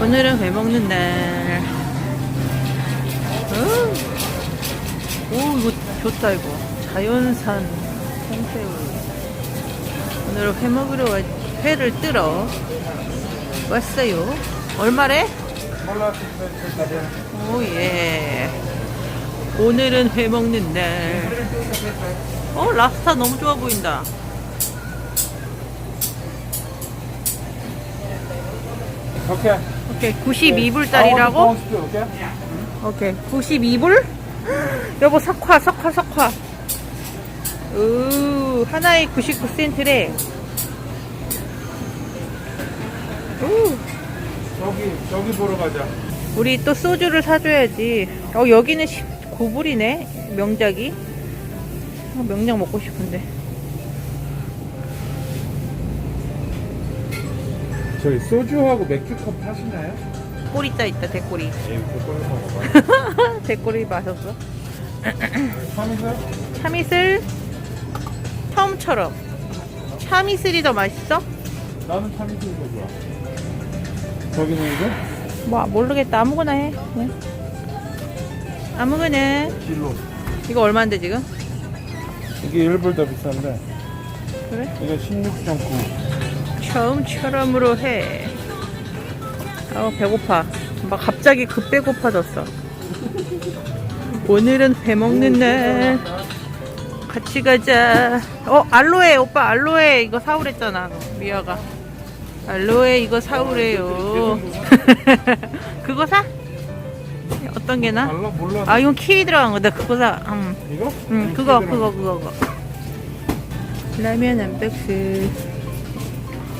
오늘은 회 먹는 날. 어. 오, 이거 좋다, 이거. 자연산 생새우. 오늘은 회 먹으러 와, 회를 뜨러 왔어요. 얼마래? 오, 예. 오늘은 회 먹는 날. 어, 랍스타 너무 좋아 보인다. 오케이. 오케이, 92불짜리라고? 오케이. 오케이. 92불? 여보, 석화, 석화, 석화. 우, 하나에 99센트래. 우, 저기 저기 보러 가자. 우리 또 소주를 사줘야지. 어, 여기는 19불이네. 명작이. 어, 명작 먹고 싶은데. 저기 소주하고 맥주컵 파시나요? 꼬리 따 있다, 대꼬리. 예, 그걸로 먹어봐. 대꼬리 마셨어? 참이슬? 참이슬? 처음처럼. 참이슬이 더 맛있어? 나는 참이슬이 더 좋아. 저기는 이제 뭐 모르겠다 아무거나 해 그냥. 아무거나 진로. 이거 얼마인데 지금? 이게 1불 더 비싼데 그래? 이게 16.9. 처음처럼으로 해. 아 배고파. 막 갑자기 급 배고파졌어. 오늘은 회 먹는 날. 같이 가자. 어 알로에 오빠 알로에 이거 사오랬잖아 미아가. 알로에 이거 사오래요. 그거 사? 어떤 게나? 달라 몰라. 아 이건 키위 들어간 거다 그거 사. 음. 이거? 응, 그거, 그거, 그거, 그거. 라면 한 박스.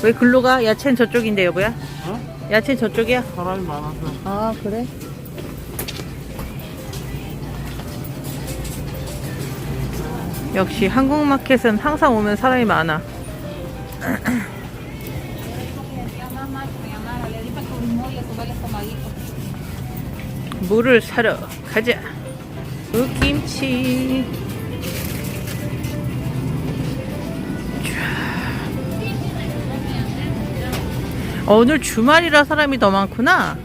왜 글로 가? 야채는 저쪽인데, 여보야? 어? 야채는 저쪽이야? 사람이 많아서. 아, 그래? 역시 한국 마켓은 항상 오면 사람이 많아. 물을 사러 가자. 우김치. 오늘 주말이라 사람이 더 많구나.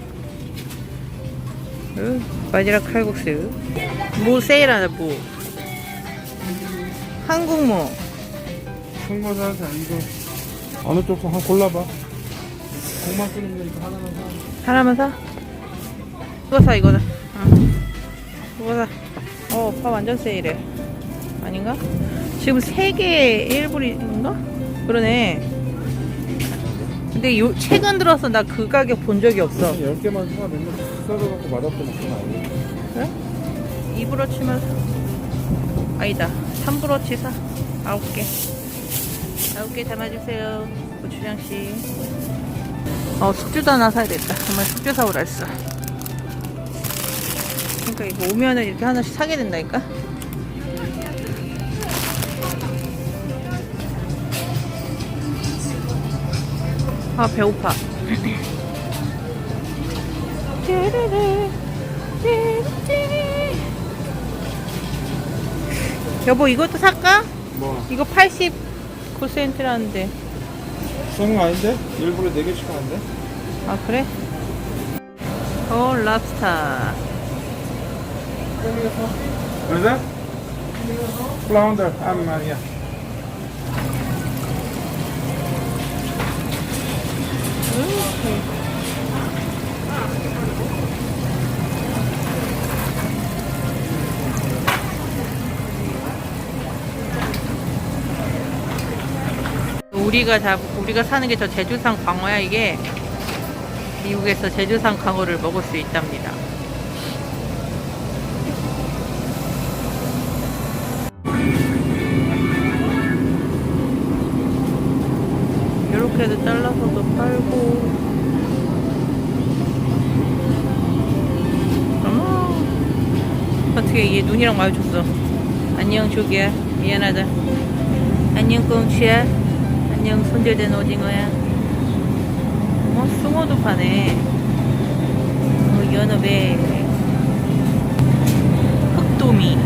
으, 바지락 칼국수. 무 세일하다, 무. 한국무. 큰거 사자 이거. 어느 쪽도 한 골라봐. 고만 끓이면 되니까 하나만 사. 하나만 사? 이거 사, 이거다. 응. 이거 사. 어, 파 완전 세일해. 아닌가? 지금 3개에 1불인가? 그러네. 근데 요, 최근 들어서 나 그 가격 본 적이 없어. 10개만 사. 맨날 썰어갖고 맛없게 먹구나. 그래? 2브러치만 사. 아니다. 3브러치 사. 9개. 9개 담아주세요. 고추장씨. 어, 숙주도 하나 사야 겠다 정말 숙주 사오라 했어. 그러니까 이거 오면은 이렇게 하나씩 사게 된다니까? 아, 배고파. 여보 이것도 살까? 뭐? 이거 89센트라는데 쓰는 거 아닌데? 일부러 4개씩 하는데? 아 그래? 어 랍스타 그래? 플라운더 한 마리야. 우리가 잡 우리가 사는 게 저 제주산 광어야 이게 미국에서 제주산 광어를 먹을 수 있답니다. 이렇게도 잘라서도 팔고. 어머, 어떻게 얘 눈이랑 마주쳤어? 안녕 조기야, 미안하다. 안녕 꽁치야. 안녕 손질된 오징어야. 어 숭어도 파네. 어, 연어배. 흑도미.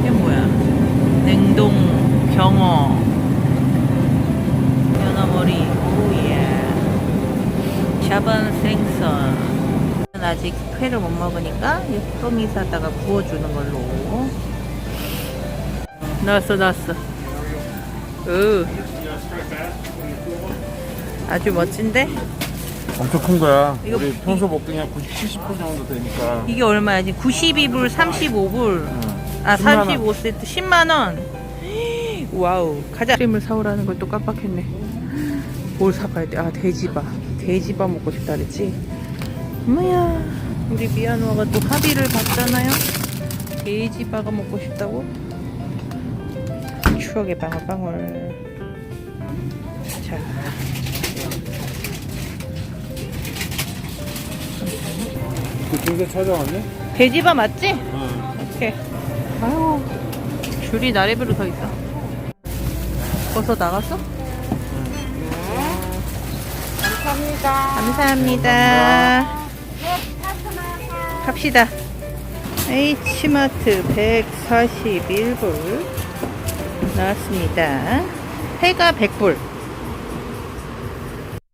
이게 뭐야? 냉동 경어. 연어머리. 오예. 아직 회를 못 먹으니까 이 프로미사다가 구워주는 걸로. 나왔어, 나왔어. 으. 아주 멋진데? 엄청 큰 거야. 이거 우리 이- 평소 먹던 게 90, 70% 정도 되니까. 이게 얼마야? 지금 92불, 35불. 아, 10만 원. 35세트 10만 원. 와우. 가자. 크림을 사오라는 걸 또 깜빡했네. 뭘 사가야 돼? 아, 돼지바. 돼지바 먹고 싶다 그랬지? 뭐야. 우리 미아노아가 또 합의를 봤잖아요? 돼지바가 먹고 싶다고? 추억의 방울방울. 자. 그 중세 찾아왔네? 돼지바 맞지? 응. 오케이. 아유, 줄이 나래비로 서 있어. 벌써 나갔어? 감사합니다. 감사합니다. 갑시다. H마트 141불 나왔습니다. 회가 100불.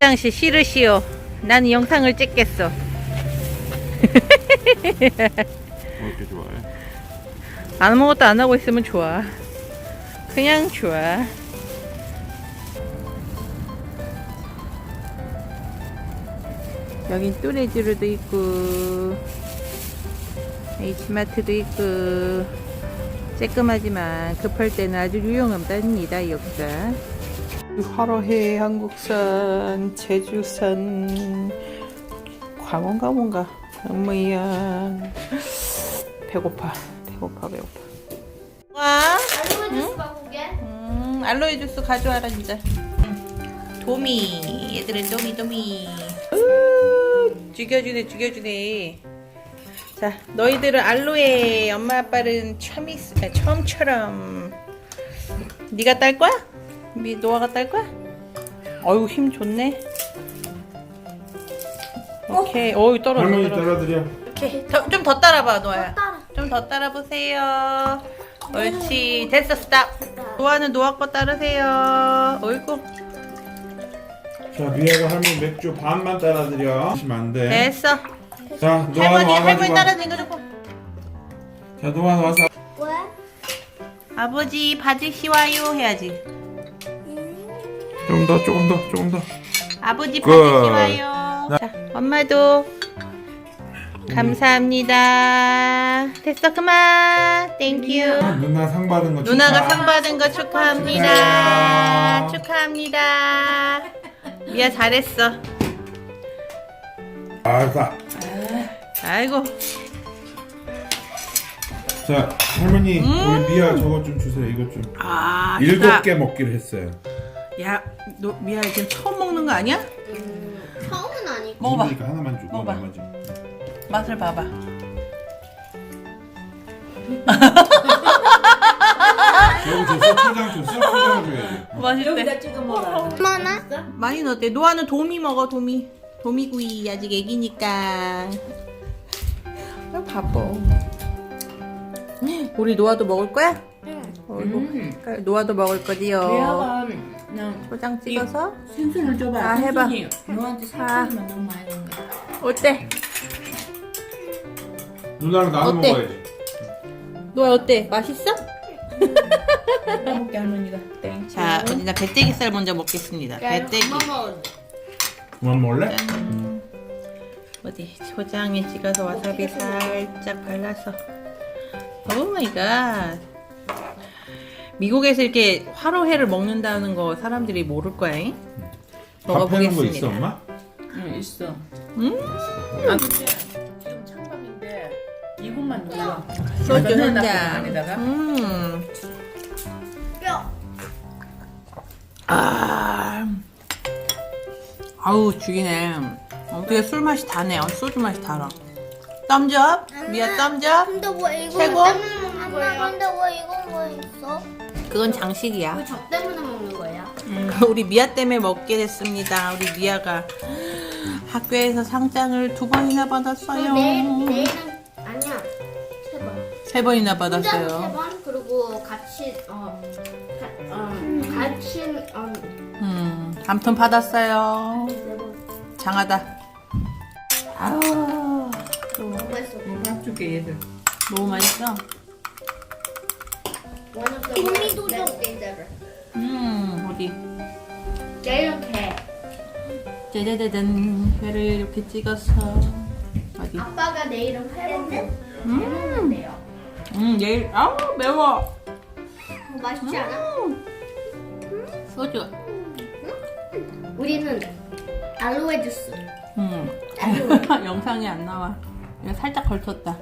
화장실 싫으시오. 난 영상을 찍겠어. 뭐 이렇게 좋아해? 아무것도 안 하고 있으면 좋아. 그냥 좋아. 여긴 뚜레쥬르도 있고, H마트도 있고, 쬐끔하지만 급할 때는 아주 유용합니다, 여기가. 화로해 한국산, 제주산, 광원가 뭔가. 어머야. 배고파. 배고파, 배고파. 와, 알로에 주스 바꾸게? 음, 알로에 주스 가져와라, 진짜. 도미. 얘들은 도미, 도미. 으, 죽여주네, 죽여주네. 자, 너희들은 알로에, 엄마 아빠는 처음이, 아, 처음처럼. 네가 딸 거야? 미, 노아가 딸 거야? 어유 힘 좋네. 오케이. 어유 떨어져, 할머니 떨어져. 따라드려. 오케이. 좀 더 따라봐, 노아야. 따라. 좀 더 따라보세요. 옳지. 됐어, 스탑. 노아는 노아 거 따르세요. 어이구. 자, 미아가 할머니 맥주 반만 따라드려. 마시면 안 돼. 됐어. 자, 노아 할머니, 할머니 와가지고. 따라주는 거 좋고. 자, 노아 와서. 왜? 아버지, 봐주시와요. 해야지. 좀 더, 조금 더, 조금 더. 아버지, 굿. 봐주시와요. 자, 엄마도. 감사합니다. 됐어, 그만. 땡큐. 누나 상 받은 거 누나가 축하. 상 받은 거 축하합니다. 축하합니다. 미아 잘했어. 아, 자. 아이고. 자, 할머니, 우리 미아 저거 좀 주세요. 이거 좀. 아, 일곱 개 먹기로 했어요. 야, 너 미아 지금 처음 먹는 거 아니야? 처음은 아니고. 먹어봐. 그러니까 하나만 주고 먹어봐. 나머지. 맛을 봐봐. 여기 줬어, 초장 줬어? 초장 줘야지. 맛있대. 얼마나? 많이 넣었대. 노아는 도미 먹어, 도미. 도미구이 아직 애기니까. 아, 바보. 우리 노아도 먹을 거야? 응. 어이구. 노아도 먹을 거지요. 미아가 그냥 초장 찍어서. 순순을 줘봐. 아, 해봐. 순순히. 너한테 살짝만 너무 많이 거야. 어때? 누나랑 나눠 어때? 먹어야지. 노아 어때? 맛있어? 먹게 할머니가. 자, 어디나 배때기살 먼저 먹겠습니다. 배때기. 그만 먹을래? 짠. 어디 초장에 찍어서 와사비 살짝 발라서. 오 마이 갓. 미국에서 이렇게 화로회를 먹는다는 거 사람들이 모를 거야. 잉? 밥 해놓은 거 먹어보겠습니다. 있어, 엄마? 응 있어. 음? 아, 근데 지금 찬밥인데 이것만 눌러. 소주 한 넣어놨거든, 잔. 안에다가. 음. 뼈. 아. 아우 죽이네. 어떻게 술 맛이 다네. 어, 소주 맛이 달아. 땀잡? 미아 땀잡? 근데 왜 이거 최고? 때문에 먹는 거야? 근데 왜 이건 왜 있어? 그건 장식이야. 왜저 때문에 먹는 거야? 우리 미아 때문에 먹게 됐습니다. 우리 미아가 학교에서 상장을 두 번이나 받았어요. 내일 내일은 아니야. 세 번. 세 번이나 혼자 받았어요. 번. 그리고 같이 어, 가, 어 같이 어, 음, 아무튼 받았어요. 네 번. 장하다. 아우, 너무 맛있어. 밥 줄게 얘들. 너무 맛있어. One of the worst best days ever. 음, 어디? 이렇게 짜자자잔. 회를 이렇게 찍어서. 어디? 아빠가 내일은 회를 음, 해먹는데요. 음, 얘, 아우, 매워. 어, 맛있지 않아? 소주. 우리는 알로에 주스. 음. 영상에 안 나와. 이거 살짝 걸쳤다.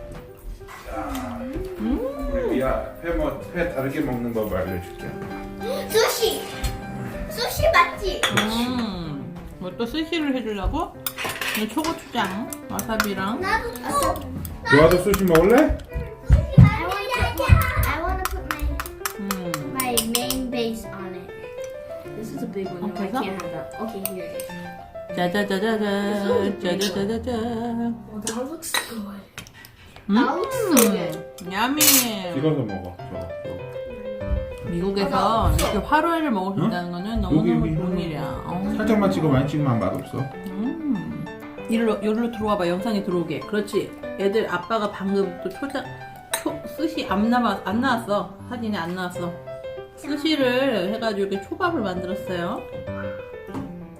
우리야 회, 뭐, 회 다르게 먹는 법 알려줄게 수시. 수시 맞지? 음. 뭐또 스시를 해주려고? 이 초고추장, 와사비랑. 나도 또. 너도 수시 먹을래? I want to put, I want to put my 음. my main base on it. This is a big one. Okay, I can't have that. Okay, here it is. Good. 음. That looks so good. 야미. 찍어서 먹어 저거 저거. 미국에서 이렇게 화로회를 먹을 수 있다는 거는 너무너무 여기, 좋은 여기. 일이야. 어. 살짝만 찍어 많이 찍으면 맛없어 음. 이리로, 여기로 들어와봐. 영상에 들어오게. 그렇지. 애들 아빠가 방금 또 초장, 초, 스시 안, 나와, 안 나왔어. 사진에 안 나왔어. 스시를 해가지고 이렇게 초밥을 만들었어요.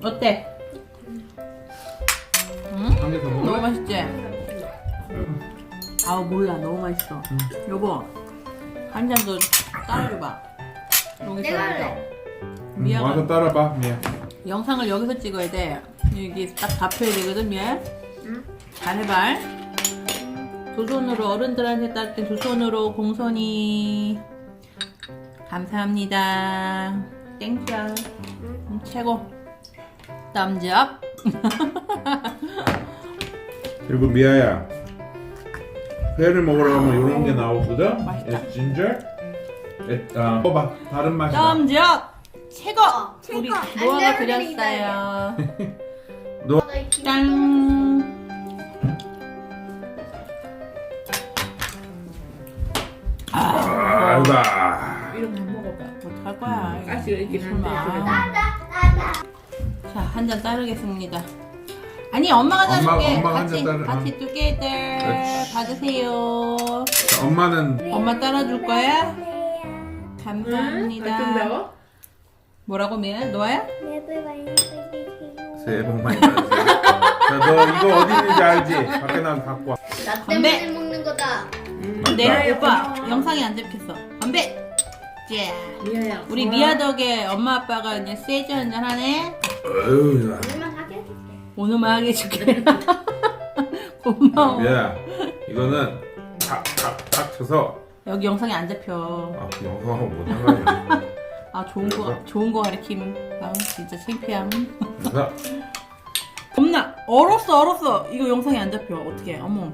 어때? 응? 더 너무? 맛있지? 아우 몰라. 너무 맛있어. 여보 한 잔 더 따라줘봐. 여기서 내가 여기서. 음, 미아가 와서 따라봐 미야 영상을 여기서 찍어야 돼. 여기 딱 잡혀야 되거든 미아. 잘해봐 두 손으로 어른들한테 딸때두 손으로 공손히. 감사합니다. 땡큐 음, 최고. 땀잡 그리고 미아야 회를 먹으러 가면 이런 게 나오거든 맛있다. It's ginger It, 아, 먹어봐 다른 맛이야 땀잡 최고 우리 최고. 노아가 그렸어요 Like, 짠 아이다 이런 거 먹어봐. 어떡할 거야 가시가 있긴 한데. 설마. 그래도. 자, 한 잔 따르겠습니다. 아니, 엄마가 엄마-. 엄마가 한 같이, 잔 같이 together. 그렇지. 받으세요. 자, 엄마는 엄마 따라줄 거야? 응? 아, 좀 감사합니다. 매워? 뭐라고 미야? 너야? 새해 복 많이 받으세요 자 너 이거 어디 있는지 알지? 밖에 나가서 갖고 와 나 건배. 때문에 먹는 거다. 내 맞다. 오빠 고마워. 영상이 안 잡혔어. 건배. 자, 미아야. 우리 고마워. 미아 덕에 엄마 아빠가 이제 세주 한잔 하네. 어휴 하게? 오늘만 하게 해줄게. 고마워. 미아야 이거는 탁탁탁 쳐서 여기 영상이 안 잡혀. 아, 그 영상하고 뭐 상관이야 아 좋은 거 좋은 거 가르침. 아 진짜 창피함. 그래서 겁나 얼었어 얼었어. 이거 영상이 안 잡혀. 어떻게? 어머.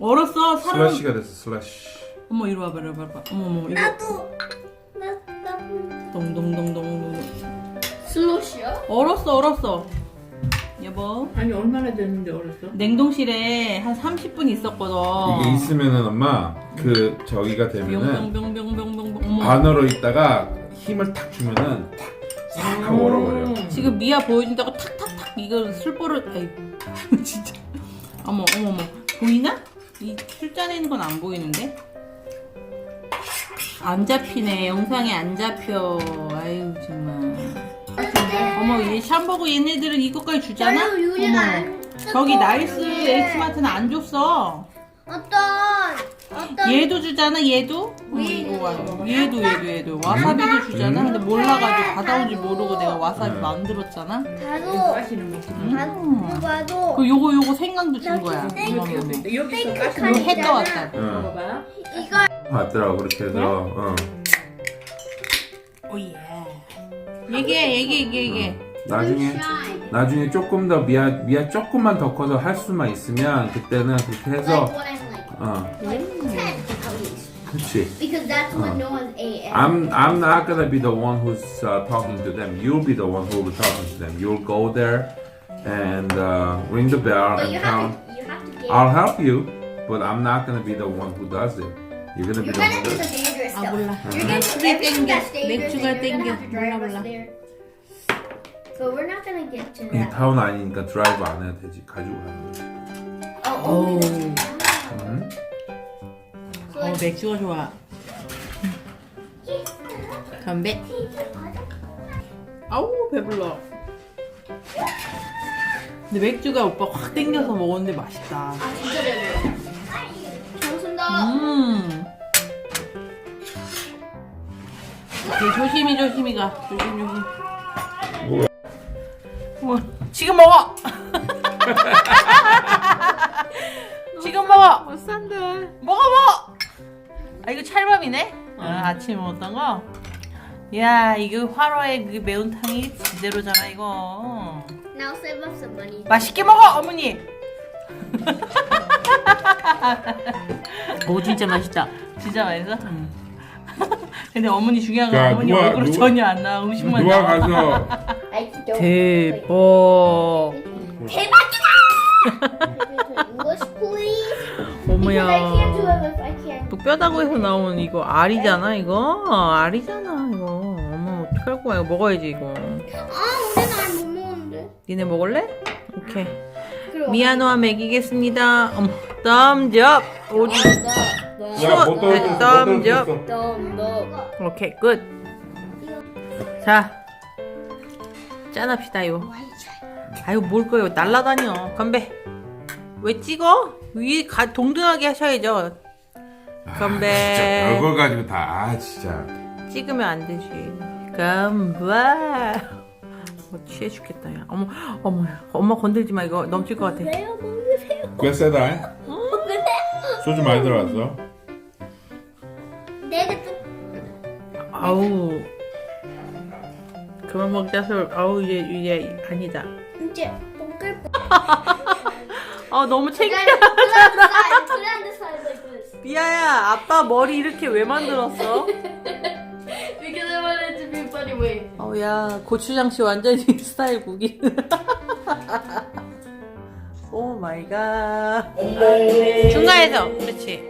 얼었어 사람. 슬래시가 됐어 슬래시 어머 이리 와봐 이리 와봐. 어머 어머 이거. 나도. 나 나도. 동동동동. 슬로시요? 얼었어 얼었어. 여보. 아니 얼마나 됐는데 어렸어? 냉동실에 한 30분 있었거든. 이게 있으면은 엄마 그 저기가 되면은 뿅뿅뿅뿅뿅뿅. 있다가 힘을 탁 주면은 탁싹 하고 얼어버려 지금 미아 보여준다고 탁탁탁 이거 술버릇 아이고 진짜 어머 어머 어머 보이나? 이 술잔에 있는 건 안 보이는데? 안 잡히네 영상에 안 잡혀 아유 정말 어머 얘 샴버거 얘네들은 이거까지 주잖아? 별로 유리가 어머 안 저기 뜨거워, 나이스 얘. 엑스마트는 안 줬어 어떤 어떤 얘도 주잖아 얘도 어, 이거 와 얘도 얘도 얘도 와사비도 주잖아 근데 몰라가지고 받아온 줄 모르고 내가 와사비 음. 만들었잖아. 음. 봐도 그 요거 요거 생강도 준 거야. 어머. 여기 여기서 가시는 이거 해 떠왔다. 응 먹어봐. 이거 맞더라고 그렇게 해서 어. 오예. 얘기해 얘기해 얘기해. 나중에 shine. 나중에 조금 더 미아 미아 조금만 더 커서 할 수만 있으면 그때는 그렇게 Like 해서 what I'm like. 어 Like 10 at least. 그렇지 Because that's what Uh. Noah's ate. I'm I'm not gonna be the one who's uh, talking to them. You'll be the one who will be talking to them. You'll go there and uh, ring the bell But and you count. have to, you have to get. I'll help you, but I'm not gonna be the one who does it. You're gonna be You're the one gonna do the it. dangerous 아 stuff. 몰라. You're gonna do 술이 everything 땡겨. that's dangerous, 맥주가 and you're gonna 땡겨. have to drive 몰라 us 몰라. there. But we're not gonna get to 이 that. 타운 아니니까 드라이브 안 해도 되지. 가지고 가는 거지. Oh, only the 오. 맥주가 좋아. 건배. 아우 배불러. 근데 맥주가 오빠 확 땡겨서 먹었는데 맛있다. 아 진짜 배불러. 잘 먹습니다. 음. 조심히 조심히 가. 조심 조심. 우와, 지금 먹어. 지금 먹어. 못 산대. 먹어 먹어. 아 이거 찰밥이네. 아, 아침에 먹었던 거. 야 이거 화로의 그 매운탕이 제대로잖아 이거. Now save up some money. 맛있게 먹어 어머니. 오 진짜 맛있다. 진짜 맛있어? 응. 근데 어머니 중요한 건 자, 어머니 누가- 얼굴로 누가- 전혀 안 나와 음식만 누가 나와. 가서. 대박. 대박이다! English, please. Because I can't do 어머야. it if I can't. 또 뼈다구에서 나온 이거 알이잖아 이거. 알이잖아 이거. 어머 어떡할 거야 이거 먹어야지 이거. 아, 근데 난못 먹는데. 니네 먹을래? 오케이. 그럼. 미아노와 먹이겠습니다. 어머, 덤접. 오지. 야, 못 네, 떨어졌어. 덤, 못 떨어졌어. 덤덤. 오케이, 끝. 자, 짠합시다요. 아유, 뭘 거요? 날라다녀. 건배. 왜 찍어? 위 가, 동등하게 하셔야죠. 건배. 아, 진짜 별걸 가지고 다, 아, 진짜. 찍으면 안 되지. 건배. 어, 취해 죽겠다, 야. 어머, 어머야. 엄마 건들지 마, 이거 넘칠 것 같아. 왜요? 먹으세요. 꽤 세다. 잉? 소주 많이 들어갔어. 내가 또 아우. 그만 먹자, 술. 아우, 이제, 이제, 아니다. 이제 똥끌 뻔. 아, 너무 창피해. 그란드 사이드 like this. 미아야, 아빠 머리 이렇게 왜 만들었어? Because I wanted to be funny way. 어, 야, 고추장씨 완전히 스타일 국이. 오 마이 갓. 중간에서, 그렇지.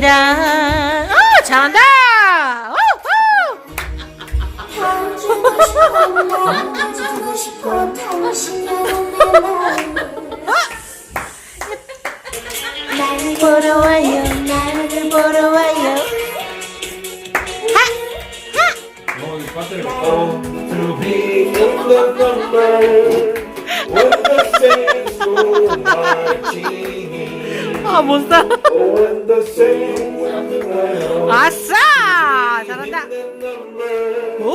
누나랍니다. 아 잘한다. 우후. 나를 보러 와요. 나를 보러 와요. 어, saints go marching in. 아못 사. 아싸! 잘한다! 오호!